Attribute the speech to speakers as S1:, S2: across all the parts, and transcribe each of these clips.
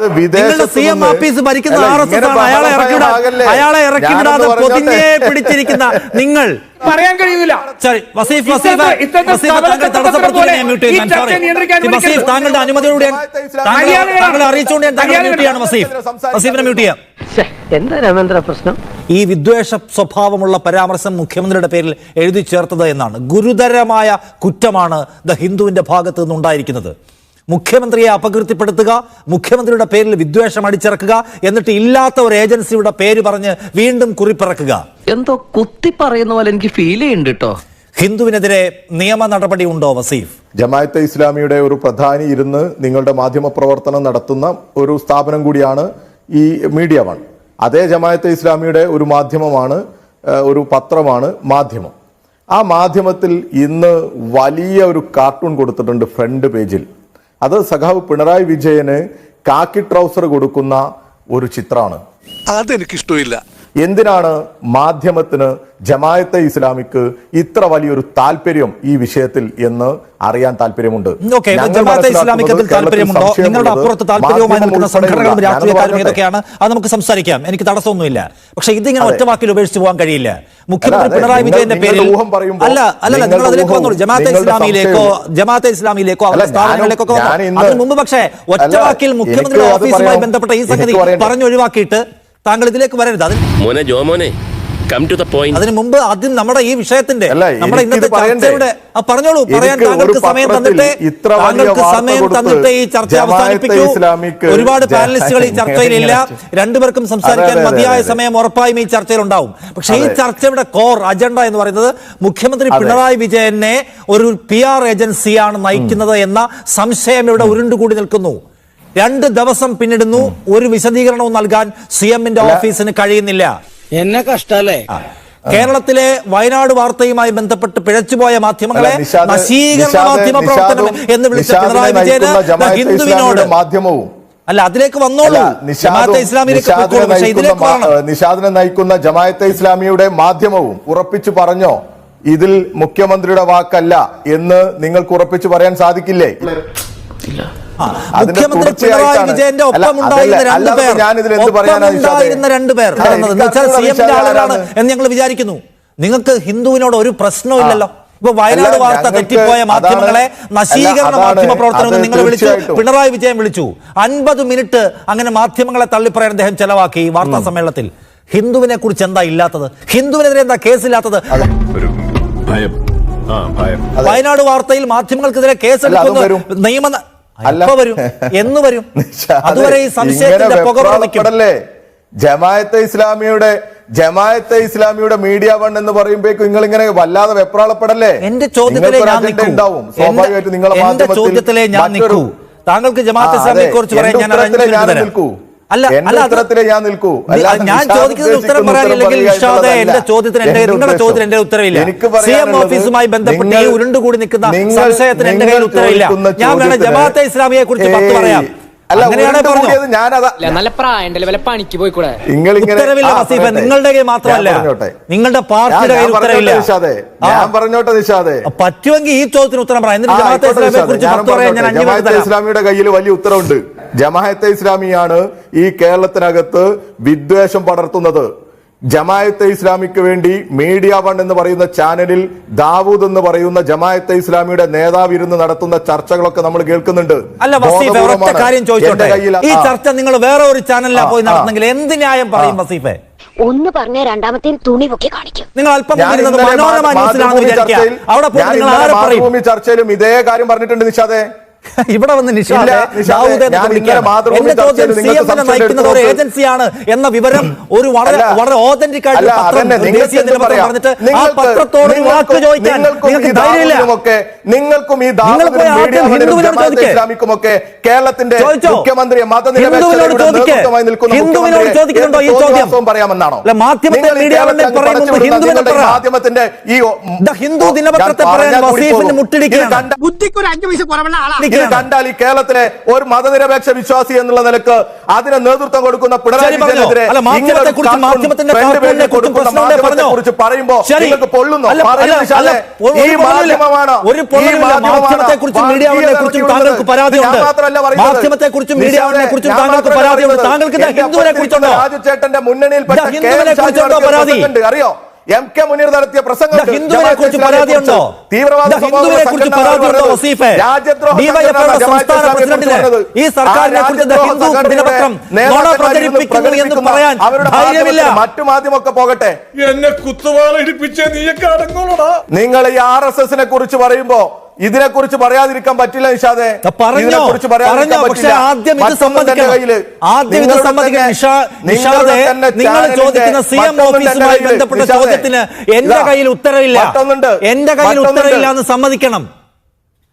S1: നിങ്ങളുടെ C M office ഭരിക്കുന്ന R S S ആണ് അയാളെ ഇറക്കിവിടാ
S2: ബഹളമാകല്ലേ?
S1: അയാളെ ഇറക്കിവിടാതെ പൊതിഞ്ഞേ പിടിച്ചിരിക്കുന്ന നിങ്ങൾ.
S3: പറയാൻ കഴിയൂല
S1: സോറി വസീഫ് വസീഫ് വസീഫ് താങ്കൾ
S3: സ്ഥാപനത്തെ
S1: ഞാൻ മ്യൂട്ട് ചെയ്യുന്നു സോറി വസീഫ്. താങ്കളുടെ അനുമതിയോടെ ഞാൻ- താങ്കളെ അറിയിച്ചുകൊണ്ട് ഞാൻ താങ്കളെ മ്യൂട്ട് ചെയ്യാണ് വസീഫ്. വസീഫിനെ മ്യൂട്ട് ചെയ്യാം.
S4: എന്താ രാമേന്ദ്ര പ്രശ്നം?
S1: ഈ വിദ്വേഷ സ്വഭാവമുള്ള പരാമർശം മുഖ്യമന്ത്രിയുടെ പേരിൽ എഴുതി ചേർത്തത് എന്നാണ്. ഗുരുതരമായ കുറ്റമാണ് ദ ഹിന്ദുവിന്റെ ഭാഗത്ത് നിന്നുണ്ടായിരിക്കുന്നത്. മുഖ്യമന്ത്രിയെ അപകീർത്തിപ്പെടുത്തുക മുഖ്യമന്ത്രിയുടെ പേരിൽ വിദ്വേഷം അടിച്ചിറക്കുക എന്നിട്ട് ഇല്ലാത്ത ഒരു ഏജൻസിയുടെ പേര് പറഞ്ഞ് വീണ്ടും കുറിപ്പിറക്കുക.
S4: എന്തോ കുത്തി പറയുന്ന പോലെ എനിക്ക് ഫീൽ ചെയ്യുന്നുണ്ട് കേട്ടോ
S1: ഹിന്ദുവിനെതിരെ നിയമ നടപടി ഉണ്ടോ വസീഫ്?
S2: ജമാഅത്തെ ഇസ്ലാമിയുടെ ഒരു പ്രധാനി ഇരുന്ന് നിങ്ങളുടെ മാധ്യമ പ്രവർത്തനം നടത്തുന്ന ഒരു സ്ഥാപനം കൂടിയാണ് ഈ മീഡിയ വൺ. അതേ ജമാഅത്തെ ഇസ്ലാമിയുടെ ഒരു മാധ്യമമാണ് ഒരു പത്രമാണ് മാധ്യമം. ആ മാധ്യമത്തിൽ ഇന്ന് വലിയ ഒരു കാർട്ടൂൺ കൊടുത്തിട്ടുണ്ട് ഫ്രണ്ട് പേജിൽ. അത് സഖാവ് പിണറായി വിജയന് കാക്കി ട്രൗസർ കൊടുക്കുന്ന ഒരു ചിത്രമാണ്
S5: അതെനിക്കിഷ്ടമില്ല.
S2: എന്തിനാണ് മാധ്യമത്തിന് ജമായത്തെ ഇസ്ലാമിക്ക് ഇത്ര വലിയൊരു താല്പര്യം ഈ വിഷയത്തിൽ എന്ന് അറിയാൻ താല്പര്യമുണ്ട്?
S1: നിങ്ങളുടെ അപ്പുറത്ത് താല്പര്യവുമായി നിൽക്കുന്ന സംഘടനകളും
S2: ഉൾപ്പെടെയുള്ള-
S1: രാഷ്ട്രീയക്കാരും ഏതൊക്കെയാണ്? അത് നമുക്ക് സംസാരിക്കാം. എനിക്ക് തടസ്സമൊന്നുമില്ല. പക്ഷെ ഇതിങ്ങനെ
S2: ഒറ്റവാക്കിൽ
S1: ഒറ്റ വാക്കിൽ ഉപേക്ഷിച്ച് പോകാൻ കഴിയില്ല. മുഖ്യമന്ത്രി പിണറായി വിജയന്റെ
S2: പേര്
S1: പേരിൽ അല്ല അല്ല നിങ്ങൾ അതിലേക്ക്
S2: വന്നു
S1: വന്നോളൂ. ജമാഅത്തെ ഇസ്ലാമിയിലേക്കോ ജമാഅത്തെ ഇസ്ലാമിയിലേക്കോ അവരുടെ സ്ഥാപനങ്ങളിലേക്കോ അതിനു മുമ്പ് പക്ഷേ ഒറ്റ
S2: അല്ല,
S1: വാക്കിൽ
S2: എനിക്ക്
S1: മുഖ്യമന്ത്രിയുടെ ഓഫീസുമായി ബന്ധപ്പെട്ട ഈ സംഗതി? പറഞ്ഞൊഴിവാക്കിയിട്ട് താങ്കൾ ഇതിലേക്ക് വരരുത് അതിന്
S6: മോനെ ജോമോനെ കം ടു ദ പോയിന്റ്
S1: അതിന് മുമ്പ് ആദ്യം നമ്മുടെ ഈ വിഷയത്തിന്റെ
S2: അല്ല,
S1: നമ്മുടെ
S2: എനിക്കിത്
S1: ഇന്നത്തെ
S2: പറയണ്ടേ?
S1: ചർച്ചയുടെ ആ, പറഞ്ഞോളൂ പറയാൻ താങ്കൾക്ക്
S2: ഒരു
S1: സമയം
S2: പത്രത്തിൽ
S1: തന്നിട്ട്
S2: ഇത്ര വലിയ
S1: താങ്കൾക്ക്
S2: വാർത്ത
S1: സമയം
S2: കൊടുത്ത്
S1: തന്നിട്ട് ഈ ചർച്ച
S2: ജമാഅത്തെ
S1: അവസാനിപ്പിക്കൂ
S2: ഇസ്ലാമിക്ക്
S1: ഒരുപാട്
S2: ജ-
S1: പാനലിസ്റ്റുകൾ ഈ ചർച്ചയിലില്ല രണ്ടുപേർക്കും സംസാരിക്കാൻ
S2: അതെ, അതെ,
S1: മതിയായ
S2: അതെ.
S1: സമയം ഉറപ്പായും ഈ ചർച്ചയിൽ ഉണ്ടാവും പക്ഷെ ഈ
S2: അതെ.
S1: ചർച്ചയുടെ കോർ അജണ്ട എന്ന് പറയുന്നത് മുഖ്യമന്ത്രി
S2: അതെ.
S1: പിണറായി വിജയനെ ഒരു പി ആർ ഏജൻസിയാണ് നയിക്കുന്നത് എന്ന സംശയം ഇവിടെ ഉരുണ്ടുകൂടി നിൽക്കുന്നു രണ്ട് ദിവസം പിന്നിടുന്നു. ഒരു വിശദീകരണവും നൽകാൻ സി എമ്മിന്റെ ഓഫീസിന് കഴിയുന്നില്ല.
S7: എന്നെ കഷ്ടല്ലേ?
S1: കേരളത്തിലെ വയനാട് വാർത്തയുമായി ബന്ധപ്പെട്ട് പിഴച്ചുപോയ മാധ്യമങ്ങളെ നശീകരണ മാധ്യമ പ്രവർത്തനം എന്ന് വിളിച്ച പിണറായി വിജയന്
S2: ജമാഅത്തെ
S1: ഹിന്ദുവിനോട്.
S2: മാധ്യമവും.
S1: അല്ല അതിലേക്ക് വന്നോളൂ. ജമാഅത്തെ
S2: നിഷാദിനെ
S1: പക്ഷേ
S2: നയിക്കുന്ന
S1: ഇതിലേക്ക്
S2: നിഷാദിനെ നയിക്കുന്ന ജമാഅത്തെ ഇസ്ലാമിയുടെ മാധ്യമവും ഉറപ്പിച്ചു പറഞ്ഞോ? ഇതിൽ മുഖ്യമന്ത്രിയുടെ വാക്കല്ല എന്ന് നിങ്ങൾക്ക് ഉറപ്പിച്ചു പറയാൻ സാധിക്കില്ലേ?
S1: മുഖ്യമന്ത്രി പിണറായി വിജയന്റെ
S2: അല്ല,
S1: ഒപ്പം ഉണ്ടായിരുന്ന
S2: രണ്ട്
S1: രണ്ടുപേർ
S2: അല്ലാതെ ഞാനിതിൽ എന്ത് പറയാനാ
S1: ഒപ്പം
S2: നിഷാദേ?
S1: ഉണ്ടായിരുന്ന രണ്ടുപേർ
S2: അല്ല,
S1: പറയുന്നത് എന്ന് വെച്ചാൽ
S2: എനിക്ക്
S1: സി എമ്മിന്റെ ആളുകളാണ്. എന്ന് ഞങ്ങൾ വിചാരിക്കുന്നു. നിങ്ങൾക്ക് ഹിന്ദുവിനോട് ഒരു പ്രശ്നമില്ലല്ലോ ഇപ്പൊ വയനാട് വാർത്ത തെറ്റിപ്പോയ മാധ്യമങ്ങളെ നശീകരണ മാധ്യമ പ്രവർത്തനം നിങ്ങൾ വിളിച്ചു. പിണറായി വിജയൻ വിളിച്ചു. അൻപത് മിനിറ്റ് അങ്ങനെ മാധ്യമങ്ങളെ തള്ളിപ്പറയാൻ അദ്ദേഹം ചെലവാക്കി ഈ വാർത്താ സമ്മേളനത്തിൽ. ഹിന്ദുവിനെ കുറിച്ച് എന്താ ഇല്ലാത്തത്? ഹിന്ദുവിനെതിരെ എന്താ കേസില്ലാത്തത്?
S8: ഒരു ഭയം. ആ ഭയം.
S1: വയനാട് വാർത്തയിൽ മാധ്യമങ്ങൾക്കെതിരെ
S2: കേസ്
S1: കേസെടുക്കുന്ന നിയമ വരും. എന്ന് വരും. അതുവരെ ഈ സംശയത്തിന്റെ
S2: ജമാഅത്തെ ഇസ്ലാമിയുടെ ജമായത്തെ ഇസ്ലാമിയുടെ മീഡിയ വൺ എന്ന് പറയുമ്പോഴേക്കും നിങ്ങൾ ഇങ്ങനെ വല്ലാതെ വെപ്രാളപ്പെടല്ലേ?
S1: എന്റെ ചോദ്യത്തിലെ ഞാൻ
S2: ഉണ്ടാവും. സ്വാഭാവികമായിട്ട് നിങ്ങളെ
S1: എന്റെ
S2: മാധ്യമത്തിൽ
S1: ചോദ്യത്തിലെ ഞാൻ നിൽക്കൂ. താങ്കൾക്ക് ജമാഅത്ത് ഇസ്ലാമിയെ കുറിച്ച് പറയാൻ ഞാൻ
S2: നിൽക്കൂ.
S1: അല്ല അല്ല
S2: ഞാൻ നിൽക്കൂ.
S1: ഞാൻ ചോദിക്കുന്നത് ഉത്തരം പറയാനില്ലെങ്കിൽ നിഷാദെ എന്റെ ചോദ്യത്തിന് എന്റെ നിങ്ങളുടെ. ചോദ്യത്തിന് എന്റെ ഉത്തരവില്ല സി എം ഓഫീസുമായി ബന്ധപ്പെട്ട് ഈ ഉരുണ്ടുകൂടി നിൽക്കുന്ന സംശയത്തിന് എന്റെ കയ്യിൽ ഉത്തരവില്ല ഞാൻ വേണം ജമാഅത്തെ ഇസ്ലാമിയെ കുറിച്ച് പത്ത് പറയാം. നിങ്ങളുടെ കയ്യിൽ മാത്രമല്ല. നിങ്ങളുടെ പാർട്ടിയുടെ കയ്യിൽ ഉത്തരവില്ല.
S2: ഞാൻ പറഞ്ഞോട്ടെ നിഷാദേ.
S1: പറ്റുമെങ്കിൽ ഈ ചോദ്യത്തിന് ഉത്തരം പറയാം. എന്നിട്ട് ജമാഅത്തെ ഇസ്ലാമിയെ കുറിച്ച്
S2: ഞാനും
S1: പത്ത് പറയാൻ ഞാൻ
S2: പറഞ്ഞോട്ടെ.
S1: അഞ്ചു മിനിറ്റ്
S2: ജമാഅത്തെ ഇസ്ലാമിയുടെ കയ്യിൽ വലിയ ഉത്തരവുണ്ട്. ജമാഅത്തെ ഇസ്ലാമിയാണ് ഈ കേരളത്തിനകത്ത് വിദ്വേഷം പടർത്തുന്നത്. ജമായത്തെ ഇസ്ലാമിക്ക് വേണ്ടി മീഡിയ വൺ എന്ന് പറയുന്ന ചാനലിൽ ദാവൂദ് എന്ന് പറയുന്ന ജമായത്തെ ഇസ്ലാമിയുടെ നേതാവ് ഇരുന്ന് നടത്തുന്ന ചർച്ചകളൊക്കെ നമ്മൾ കേൾക്കുന്നുണ്ട്.
S1: അല്ല വസീഫെ കാര്യം ചോദിച്ചോട്ടെ? ഈ ചർച്ച നിങ്ങൾ വേറെ ഒരു ചാനലിലാ പോയി. നടത്തുന്നെങ്കിൽ എന്ത് ന്യായം പറയും വസീഫെ?
S9: ഒന്ന് പറഞ്ഞ രണ്ടാമത്തെ തുണി പൊക്കി കാണിക്കും.
S1: നിങ്ങൾ അല്പം മനോരമ ന്യൂസിലാണെന്ന് വിചാരിക്കുക. അവിടെ നിങ്ങൾ ആരെ പറയും?
S2: മാതൃഭൂമി ചർച്ചയിലും ഇതേ കാര്യം പറഞ്ഞിട്ടുണ്ട് നിഷാദേ.
S1: ഇവിടെ വന്ന് നിഷാദ് എന്റെ ചോദ്യം സി എമ്മിനെ നയിക്കുന്നത് ഒരു ഏജൻസിയാണ് എന്ന വിവരം ഒരു വളരെ വളരെ ഓതന്റിക് ആയിട്ടുള്ള
S2: അല്ല,
S1: പത്രം ദേശീയ ദിനപത്രം പറഞ്ഞിട്ട് ആ പത്രത്തോട് ഒരു വാക്ക് ചോദിക്കാൻ
S2: നിങ്ങൾക്ക്
S1: ധൈര്യമില്ല
S2: നിങ്ങൾക്കും ഈ ഇസ്ലാമിക്കുമൊക്കെ കേരളത്തിന്റെ? മുഖ്യമന്ത്രിയെ
S1: ഹിന്ദുവിനോട്
S2: മതനിരപേക്ഷതയുടെ
S1: ചോദിക്ക്.
S2: നേതൃത്വമായി നിൽക്കുന്ന
S1: ഹിന്ദുവിനോട് ചോദിക്കുന്നുണ്ടോ ഈ ചോദ്യം?
S2: പറയാമെന്നാണോ. മാധ്യമത്തിന്റെ ഈ
S1: ഹിന്ദു ദിനപത്രത്തെ പറയാൻ വസീഫിന് മുട്ടിടിക്കുകയാണ്.
S7: ബുദ്ധിക്ക് ഒരു അഞ്ചു പൈസ കുറവുള്ള ആളാ
S1: ചോദിക്കുകയാണ്.
S2: കണ്ടാൽ ഈ കേരളത്തിലെ ഒരു മതനിരപേക്ഷ വിശ്വാസി എന്നുള്ള നിലയ്ക്ക് അതിന് നേതൃത്വം കൊടുക്കുന്ന പിണറായി. വിജയനെതിരെ
S1: കുറിച്ച്
S2: പറയുമ്പോൾ
S1: കുറിച്ചും.
S2: നിങ്ങൾക്ക് പൊള്ളുന്നു ഈ. മാധ്യമമാണ്. ഈ മാധ്യമമാണ്
S1: മാധ്യമത്തെക്കുറിച്ചും
S2: വർഗീയത
S1: മീഡിയാവിനെക്കുറിച്ചും താങ്കൾക്ക് പരാതിയുണ്ട്.
S2: മാധ്യമത്തെ
S1: താങ്കൾക്ക് പരാതിയുണ്ട്. താങ്കൾക്ക് ഹിന്ദുവിനെ കുറിച്ചുണ്ടോ?
S2: അറിയോ എം കെ മുനീർ നടത്തിയ
S1: പ്രസംഗങ്ങൾ ഹിന്ദുവിനെ കുറിച്ച് പരാതിയുണ്ടോ?
S2: തീവ്രവാദ
S1: ഹിന്ദുവിനെ പരാതിയുണ്ടോ. വസീഫെ? സംസ്ഥാന പ്രസിഡന്റിന് ഈ സർക്കാരിനെ കുറിച്ച് ഹിന്ദു ദിനപത്രം പ്രചരിപ്പിക്കുന്നു എന്ന് പറയാൻ ധൈര്യമില്ല
S2: മറ്റു മാധ്യമൊക്കെ പോകട്ടെ
S8: എന്നെ കുത്തുവാള ഇടിപ്പിച്ച നീയൊക്കെ അടങ്ങോളടാ
S2: നിങ്ങൾ ഈ ആർ എസ് എസിനെ കുറിച്ച് പറയുമ്പോ ഇതിനെ കുറിച്ച് പറയാതിരിക്കാൻ പറ്റില്ല നിഷാദെ. ഇതിനെക്കുറിച്ച് പറയാതിരിക്കാൻ പറ്റില്ല.
S1: ആദ്യം ഇത് നിങ്ങൾ ചോദിക്കുന്ന സി എം ഓഫീസുമായി ബന്ധപ്പെട്ട ചോദ്യത്തിന് എന്റെ കയ്യിൽ ഉത്തരവില്ല. എന്റെ കയ്യിൽ ഉത്തരവില്ല എന്ന് സമ്മതിക്കണം.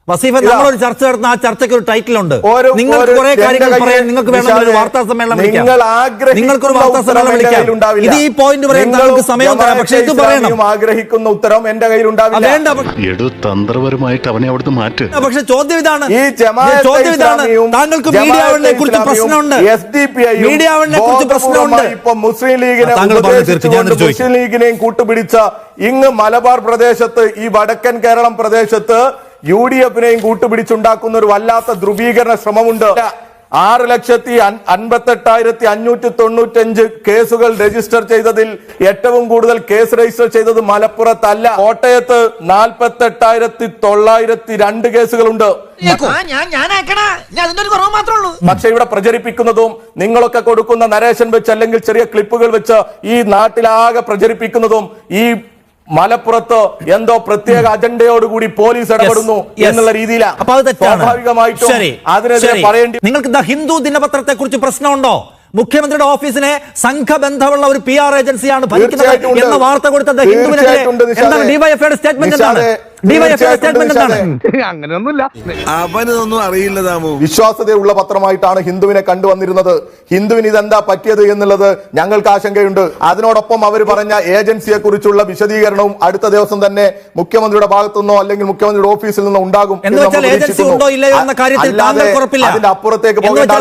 S1: വസീഫ
S2: നമ്മൾ
S1: ഒരു ചർച്ച നടത്തുന്ന ആ ചർച്ചയ്ക്ക് ഒരു ടൈറ്റിൽ ഉണ്ട് നിങ്ങൾക്ക് കുറെ കാര്യങ്ങൾ പറയാൻ നിങ്ങൾക്ക് വേണമെങ്കിൽ ഒരു വാർത്താ സമ്മേളനം വിളിക്കാം.
S2: നിങ്ങൾ ആഗ്രഹിക്കുന്ന
S1: നിങ്ങൾക്കൊരു വാർത്താ സമ്മേളനം വിളിക്കാം. ഇത് ഈ പോയിന്റ് പറയാൻ നിങ്ങൾക്ക് സമയം തരാം. പക്ഷേ ഇത് പറയണം.
S2: ആഗ്രഹിക്കുന്ന ഉത്തരം എന്റെ കയ്യിൽ ഉണ്ടാവില്ല
S1: വേണ്ട പക്ഷേ-
S8: തന്ത്രപരമായിട്ട് അവനെ അവിടുന്ന് മാറ്റി.
S1: പക്ഷെ ചോദ്യം ഇതാണ്.
S2: ഈ ജമാഅത്തെ
S1: ചോദ്യം ഇതാണ്. താങ്കൾക്ക്
S2: മീഡിയ
S1: മീഡിയാവിനെ കുറിച്ച് പ്രശ്നമുണ്ട്. മീഡിയാവിനെ കുറിച്ച് പ്രശ്നമുണ്ട്.
S2: ഇപ്പൊ മുസ്ലിം ലീഗിനെ മുസ്ലിം ലീഗിനെയും കൂട്ടുപിടിച്ച ഇങ്ങ് മലബാർ പ്രദേശത്ത് ഈ വടക്കൻ കേരളം പ്രദേശത്ത് യു ഡി എഫിനെയും കൂട്ടുപിടിച്ചുണ്ടാക്കുന്ന ഒരു വല്ലാത്ത ധ്രുവീകരണ ശ്രമമുണ്ട്. ആറ് ലക്ഷത്തി അൻ- അൻപത്തെട്ടായിരത്തി അഞ്ഞൂറ്റി തൊണ്ണൂറ്റഞ്ച് കേസുകൾ രജിസ്റ്റർ ചെയ്തതിൽ ഏറ്റവും കൂടുതൽ കേസ് രജിസ്റ്റർ ചെയ്തത് മലപ്പുറത്തല്ല. കോട്ടയത്ത് നാൽപ്പത്തെട്ടായിരത്തി തൊള്ളായിരത്തി രണ്ട് കേസുകളുണ്ട് പക്ഷെ ഇവിടെ പ്രചരിപ്പിക്കുന്നതും നിങ്ങളൊക്കെ കൊടുക്കുന്ന നരേഷൻ വെച്ച് അല്ലെങ്കിൽ ചെറിയ ക്ലിപ്പുകൾ വെച്ച് ഈ നാട്ടിലാകെ പ്രചരിപ്പിക്കുന്നതും ഈ മലപ്പുറത്ത് എന്തോ പ്രത്യേക അജണ്ടയോടുകൂടി പോലീസ് ഇടപെടുന്നു. എന്നുള്ള രീതിയിലാണ് സ്വാഭാവികമായിട്ടും അതിനെതിരെ പറയേണ്ടി
S1: നിങ്ങൾക്ക് ഹിന്ദു ദിനപത്രത്തെ കുറിച്ച് പ്രശ്നമുണ്ടോ? മുഖ്യമന്ത്രിയുടെ ഓഫീസിനെ സംഘബന്ധമുള്ള ഒരു പി ആർ ഏജൻസിയാണ് ഭരിക്കുന്നത് എന്ന വാർത്ത കൊടുത്ത ദ ഹിന്ദുവിനെതിരെ എന്താണ് ഡിവൈഎഫ്ഐയുടെ സ്റ്റേറ്റ്മെന്റ് എന്താണ്?
S4: അങ്ങനെയൊന്നുമില്ല.
S3: അവനൊന്നും അറിയില്ല താമു
S2: വിശ്വാസതയുള്ള പത്രമായിട്ടാണ് ഹിന്ദുവിനെ കണ്ടുവന്നിരുന്നത്. ഹിന്ദുവിന് ഇതെന്താ പറ്റിയത് എന്നുള്ളത് ഞങ്ങൾക്ക് ആശങ്കയുണ്ട്. അതിനോടൊപ്പം അവർ പറഞ്ഞ ഏജൻസിയെ കുറിച്ചുള്ള വിശദീകരണവും അടുത്ത ദിവസം തന്നെ മുഖ്യമന്ത്രിയുടെ ഭാഗത്തു നിന്നോ അല്ലെങ്കിൽ മുഖ്യമന്ത്രിയുടെ ഓഫീസിൽ നിന്നോ ഉണ്ടാകും
S1: എന്ന്
S2: നമ്മൾ
S1: ഏജൻസി ഉണ്ടോ ഇല്ലയോ എന്ന കാര്യത്തിൽ
S2: അല്ലാതെ
S1: താങ്കൾക്ക് ഉറപ്പില്ല.
S2: അതിന്റെ അപ്പുറത്തേക്ക് പോകേണ്ട.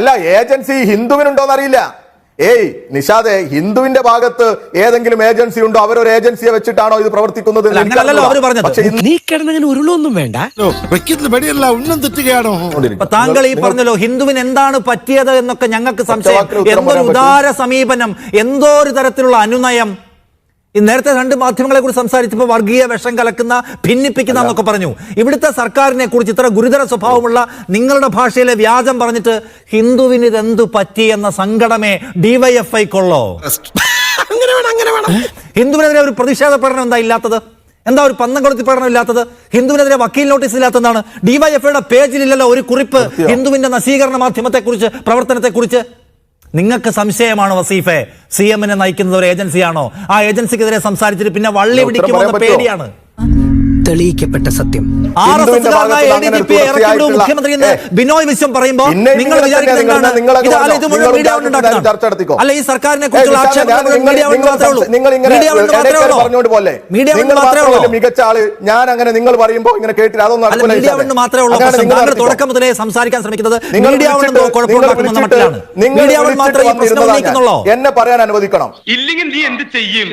S2: അല്ല ഏജൻസി ഹിന്ദുവിനുണ്ടോ അറിയില്ല ഏയ് നിഷാദെ ഹിന്ദുവിന്റെ ഭാഗത്ത് ഏതെങ്കിലും ഏജൻസി ഉണ്ടോ? അവരൊരു ഏജൻസിയെ വെച്ചിട്ടാണോ ഇത് പ്രവർത്തിക്കുന്നത്.
S4: നീ കിടന്നങ്ങനെ ഉരുളൊന്നും വേണ്ട.
S1: താങ്കൾ ഈ പറഞ്ഞല്ലോ ഹിന്ദുവിന് എന്താണ് പറ്റിയത് എന്നൊക്കെ ഞങ്ങൾക്ക് സംശയം.
S2: എന്തോ
S1: എന്തൊരു ഉദാര സമീപനം എന്തോ ഒരു തരത്തിലുള്ള അനുനയം. ഈ നേരത്തെ രണ്ട് മാധ്യമങ്ങളെ കുറിച്ച് സംസാരിച്ചപ്പോൾ വർഗീയ വിഷം കലക്കുന്ന ഭിന്നിപ്പിക്കുന്ന എന്നൊക്കെ പറഞ്ഞു. ഇവിടുത്തെ സർക്കാരിനെ കുറിച്ച് ഇത്ര ഗുരുതര സ്വഭാവമുള്ള നിങ്ങളുടെ ഭാഷയിലെ വ്യാജം പറഞ്ഞിട്ട് ഹിന്ദുവിന് ഇതെന്തു പറ്റി എന്ന സങ്കടമേ ഡിവൈഎഫ്ഐക്കുള്ളോ ഹിന്ദുവിനെതിരെ ഒരു പ്രതിഷേധ പഠനം എന്താ ഇല്ലാത്തത്? എന്താ ഒരു പന്തം കൊളുത്തി പ്രകടനം ഇല്ലാത്തത്? ഹിന്ദുവിനെതിരെ വക്കീൽ നോട്ടീസ് ഇല്ലാത്തതാണ്? ഡിവൈഎഫ്ഐയുടെ പേജിലില്ലല്ലോ ഒരു കുറിപ്പ് ഹിന്ദുവിന്റെ നശീകരണ മാധ്യമത്തെ കുറിച്ച് പ്രവർത്തനത്തെ കുറിച്ച് നിങ്ങൾക്ക് സംശയമാണ് വസീഫെ? സി എമ്മിനെ നയിക്കുന്നത് ഒരു ഏജൻസിയാണോ? ആ ഏജൻസിക്കെതിരെ സംസാരിച്ചിട്ട് പിന്നെ വള്ളി
S2: ഉത്തരം
S1: പിടിക്കുമോ
S2: പറയാൻ
S1: എന്ന
S2: പറ്റുമോ?
S1: പേടിയാണ്.
S4: തെളിയിക്കപ്പെട്ട സത്യം.
S1: ആർ എസ് മുഖ്യമന്ത്രി എന്ന് ബിനോയ് വിശ്വം പറയുമ്പോൾ നിങ്ങൾ അല്ല ഈ സർക്കാരിനെ കുറിച്ചുള്ള
S2: മികച്ച ആൾ ഞാൻ അങ്ങനെ നിങ്ങൾ പറയുമ്പോൾ ഇങ്ങനെ കേട്ടില്ല. അതൊന്നും
S1: മാത്രമേ ഉള്ളൂ
S2: അങ്ങനെ
S1: പ്രശ്നം. താങ്കൾ തുടക്കം മുതലേ സംസാരിക്കാൻ ശ്രമിക്കുന്നത്.
S2: നിങ്ങൾ
S1: മീഡിയ കൊണ്ട്
S2: വിളിച്ചിട്ട്
S1: കുഴപ്പമുണ്ടാക്കുന്ന
S2: നിങ്ങൾ
S1: മട്ടിലാണ്. മീഡിയ മാത്രമേ ഈ പ്രശ്നം ഉന്നയിക്കുന്നുള്ളൂ.
S2: എന്നെ പറയാൻ അനുവദിക്കണം.
S6: ഇല്ലെങ്കിൽ നീ എന്ത് ചെയ്യും?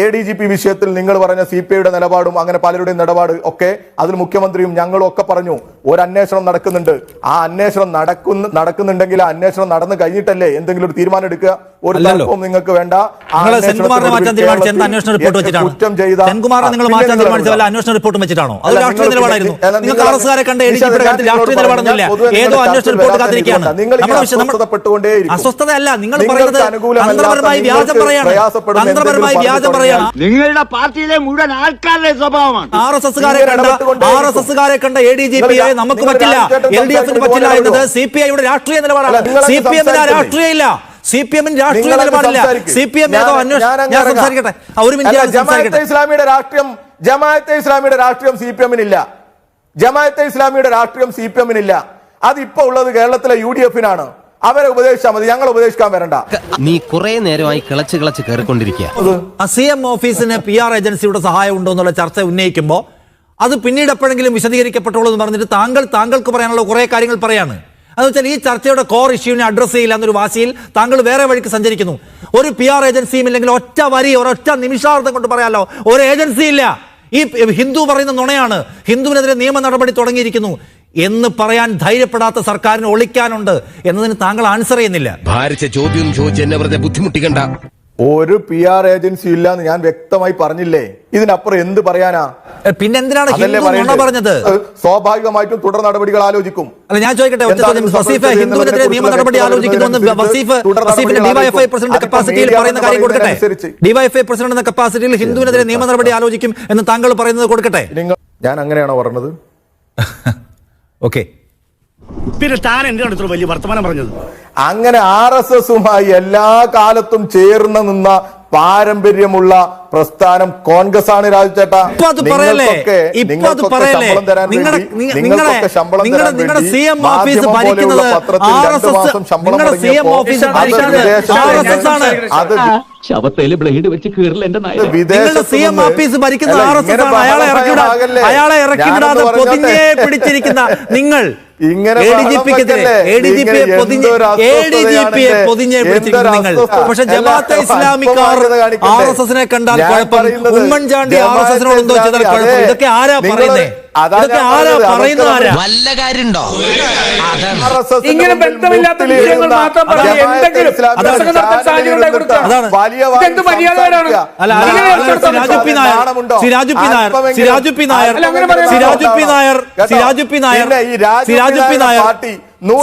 S2: എ ഡി ജി പി വിഷയത്തിൽ നിങ്ങൾ പറഞ്ഞ സി പി ഐയുടെ നിലപാടും അങ്ങനെ പലരുടെയും നിലപാട് ഒക്കെ അതിൽ മുഖ്യമന്ത്രിയും ഞങ്ങളും ഒക്കെ പറഞ്ഞു. ഒരു അന്വേഷണം നടക്കുന്നുണ്ട്. ആ അന്വേഷണം നടക്കുന്ന നടക്കുന്നുണ്ടെങ്കിൽ ആ അന്വേഷണം നടന്നു കഴിഞ്ഞിട്ടല്ലേ എന്തെങ്കിലും ഒരു തീരുമാനം എടുക്കുക? ഒരു. തർക്കവും നിങ്ങൾക്ക് വേണ്ട. കുറ്റം ചെയ്ത
S1: അന്വേഷണ റിപ്പോർട്ട് വെച്ചിട്ടാണോ? അത് രാഷ്ട്രീയ നിലപാടായിരുന്നു നിങ്ങൾക്ക് കണ്ട രാഷ്ട്രീയ നിലപാടൊന്നുമില്ല ഏതോ അന്വേഷണ റിപ്പോർട്ട് കാത്തിരിക്കുകയാണ്. അസ്വസ്ഥതയല്ല. നിങ്ങൾ പറയുന്നത് തന്ത്രപരമായി വ്യാജം പറയാണ്. തന്ത്രപരമായി വ്യാജം പറയാണ്.
S7: നിങ്ങളുടെ പാർട്ടിയിലെ മുഴുവൻ ആൾക്കാരുടെ സ്വഭാവമാണ്.
S1: ആർ എസ്
S2: ഇങ്ങനെ
S1: കണ്ട ആർ എസ് എസ്കാരെ കണ്ട എ ഡി ജി
S2: പി
S1: പിയെ നമുക്ക് പറ്റില്ല. എൽ ഡി എഫിന് പറ്റില്ല എന്നത്. സി പി ഐയുടെ രാഷ്ട്രീയ നിലപാടാണ്. സി പി എമ്മിന്? രാഷ്ട്രീയ ഇല്ല സി പി എമ്മിന് രാഷ്ട്രീയ നിലപാടില്ല. സി പി എം ഏതോ
S2: ഞാൻ-
S1: അന്വേഷണം ഞാൻ സംസാരിക്കട്ടെ. ഒരു മിനിറ്റ്
S2: ജമാഅത്തെ ഇസ്ലാമിയുടെ രാഷ്ട്രീയം ജമാഅത്തെ ഇസ്ലാമിയുടെ രാഷ്ട്രീയം സി പി എമ്മിനില്ല ജമാഅത്തെ ഇസ്ലാമിയുടെ രാഷ്ട്രീയം സി പി എമ്മിനില്ല അതിപ്പോ ഉള്ളത് കേരളത്തിലെ യു ഡി എഫിനാണ്. അവരെ ഉപദേശിച്ചാൽ മതി. ഞങ്ങൾ ഉപദേശിക്കാൻ വരണ്ട.
S5: നീ കുറെ നേരമായി കിളച്ച് കിളച്ച് കയറിക്കൊണ്ടിരിക്കുക
S1: സി എം ഓഫീസിന് പി ആർ ഏജൻസിയുടെ സഹായം ഉണ്ടോ എന്നുള്ള ചർച്ച ഉന്നയിക്കുമ്പോൾ അത് പിന്നീട് എപ്പോഴെങ്കിലും വിശദീകരിക്കപ്പെട്ടോളൂ എന്ന് പറഞ്ഞിട്ട് താങ്കൾ താങ്കൾക്ക് പറയാനുള്ള കുറേ കാര്യങ്ങൾ പറയാണ്. അതെന്ന് വെച്ചാൽ ഈ ചർച്ചയുടെ കോർ ഇഷ്യൂവിനെ അഡ്രസ്സ് ചെയ്യില്ല എന്നൊരു വാശിയിൽ താങ്കൾ വേറെ വഴിക്ക് സഞ്ചരിക്കുന്നു. ഒരു പി ആർ ഏജൻസിയും ഇല്ലെങ്കിൽ ഒറ്റ വരി ഒരൊറ്റ നിമിഷാർത്ഥം കൊണ്ട് പറയാലോ ഒരു ഏജൻസി ഇല്ല. ഈ ഹിന്ദു പറയുന്ന നുണയാണ്. ഹിന്ദുവിനെതിരെ നിയമ നടപടി തുടങ്ങിയിരിക്കുന്നു. എന്ന് പറയാൻ ധൈര്യപ്പെടാത്ത സർക്കാരിന് ഒളിക്കാനുണ്ട് എന്നതിന് താങ്കൾ ആൻസർ ചെയ്യുന്നില്ല.
S5: ഭാരിച്ച ചോദ്യം ചോദിച്ച് എന്നെ വെറുതെ ബുദ്ധിമുട്ടിക്കണ്ട.
S2: ഒരു പി ആർ ഏജൻസി ഇല്ല എന്ന് ഞാൻ വ്യക്തമായി പറഞ്ഞില്ലേ? ഇതിനപ്പുറം എന്ത് പറയാനാ?
S1: പിന്നെ എന്തിനാണ് ഹിന്ദു പറഞ്ഞത്?
S2: സ്വാഭാവികമായിട്ടും തുടർ നടപടികൾ ആലോചിക്കും.
S1: അല്ല ഞാൻ ചോദിക്കട്ടെ വസീഫ് ഹിന്ദുവിനെതിരെ നിയമ നടപടി
S2: ആലോചിക്കുന്നുവെന്ന്
S1: ആലോചിക്കുന്നു എന്ന് വസീഫ് വസീഫിന്റെ ഡിവൈഎഫ്ഐ പ്രസിഡന്റ് കപ്പാസിറ്റിയിൽ പറയുന്ന കാര്യം കൊടുക്കട്ടെ. ഡിവൈഎഫ്ഐ പ്രസിഡന്റ് എന്ന കപ്പാസിറ്റിയിൽ ഹിന്ദുവിനെതിരെ നിയമ നടപടി ആലോചിക്കും എന്ന് താങ്കൾ പറയുന്നത് കൊടുക്കട്ടെ?
S2: ഞാൻ അങ്ങനെയാണോ പറഞ്ഞത്?
S1: ഓക്കെ
S7: പിന്നെ താൻ എന്തിനാണ് ഇത്ര വലിയ വർത്തമാനം പറഞ്ഞത്?
S2: അങ്ങനെ ആർ എസ് എസുമായി എല്ലാ കാലത്തും ചേർന്ന് നിന്ന പാരമ്പര്യമുള്ള പ്രസ്ഥാനം കോൺഗ്രസ് ആണ് രാജുചേട്ട
S1: ഇപ്പൊ അത് പറയല്ലേ? ഇപ്പൊ അത് പറയല്ലേ? നിങ്ങളുടെ സി എം ഓഫീസ് ഭരിക്കുന്നത്
S10: ശവത്തേൽ ബ്ലേഡ് വെച്ച് കീറില്ല എന്റെ
S1: നിങ്ങളുടെ സി എം ഓഫീസ് ഭരിക്കുന്ന ആർ എസ് എസ് ആണ്. അയാളെ ഇറക്കി അയാളെ ഇറക്കി വിടാതെ പൊതിഞ്ഞേ പിടിച്ചിരിക്കുന്ന നിങ്ങൾ.
S2: ഇങ്ങനെ.
S1: പക്ഷെ ജമാഅത്തെ ഇസ്ലാമിക്കാർ ആർ എസ് എസിനെ കണ്ടാൽ കുഴപ്പം.
S2: പറയുന്നത്
S1: ഉമ്മൻചാണ്ടി ആർ എസ് എസിനോട് എന്തോ ചെയ്താൽ കുഴപ്പം. ഇതൊക്കെ ആരാ
S2: നിങ്ങൾ-
S5: വല്ല കാര്യണ്ടോ
S11: ഇങ്ങനെ ബന്ധമില്ലാത്ത വിഷയങ്ങൾ മാത്രം പറഞ്ഞ് എന്തെങ്കിലും.
S2: വലിയ
S1: സിരാജു പി നായർ.
S2: നാണമുണ്ടോ?
S1: സിരാജു പി നായർ.
S2: അല്പമെങ്കിലും
S1: സിരാജു പി നായർ. സിരാജു പി നായർ.
S2: കേട്ടോ?
S1: സിരാജു പി നായർ.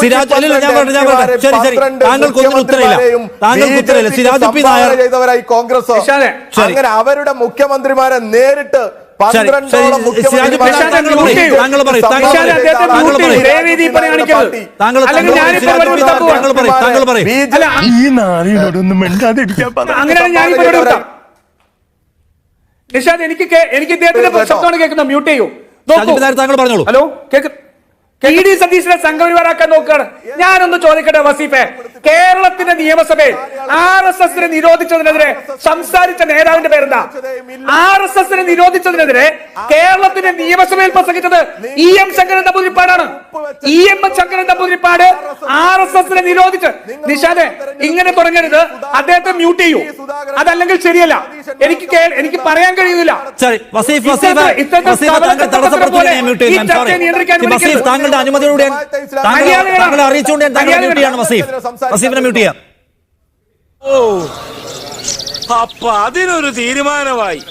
S1: സിരാജു അല്ലല്ല ഞാൻ പറഞ്ഞു ഞാൻ പറഞ്ഞു ശരി ശരി. താങ്കൾക്ക് ഒന്നും ഉത്തരയില്ല താങ്കൾക്ക് ഉത്തരയില്ല സിരാജു പി നായർ.
S2: ചെയ്തവരായി കോൺഗ്രസ്
S1: ശരി.
S2: അവരുടെ മുഖ്യമന്ത്രിമാരെ നേരിട്ട്
S11: നിഷാദേ, എനിക്ക് എനിക്ക് ഇദ്ദേഹത്തിന്റെ. ശബ്ദമാണ് കേൾക്കുന്നത്. മ്യൂട്ട് ചെയ്യൂ.
S1: താങ്കൾ പറഞ്ഞോളൂ.
S11: ഹലോ കേക്ക് ഇ ഡി സതീശനെ സംഘപരിവാരാക്കാൻ നോക്കുകയാണ്. ഞാനൊന്ന് ചോദിക്കട്ടെ വസീഫെ. കേരളത്തിന്റെ നിയമസഭയിൽ ആർ എസ് എസിനെ നിരോധിച്ചതിനെതിരെ സംസാരിച്ച നേതാവിന്റെ പേരെന്താ? ആർ എസ് എസിനെ നിരോധിച്ചതിനെതിരെ കേരളത്തിന്റെ നിയമസഭയിൽ പ്രസംഗിച്ചത് E M Sankaran നമ്പൂതിരിപ്പാടാണ് E M Sankaran Namboodiripad R S എസിനെ നിരോധിച്ച് നിഷാദെ ഇങ്ങനെ തുടങ്ങരുത് അദ്ദേഹത്തെ മ്യൂട്ട് ചെയ്യൂ. അതല്ലെങ്കിൽ ശരിയല്ല. എനിക്ക് എനിക്ക് പറയാൻ വിളിക്കരുത്.
S1: താങ്കളുടെ അനുമതിയോടെ താങ്കളെ അറിയിച്ചുകൊണ്ട് ഞാൻ താങ്കളെ മ്യൂട്ട് ചെയ്യാണ് വസീഫ്. വസീഫിനെ മ്യൂട്ട് ചെയ്യാം.
S3: അപ്പൊ അതിനൊരു തീരുമാനമായി.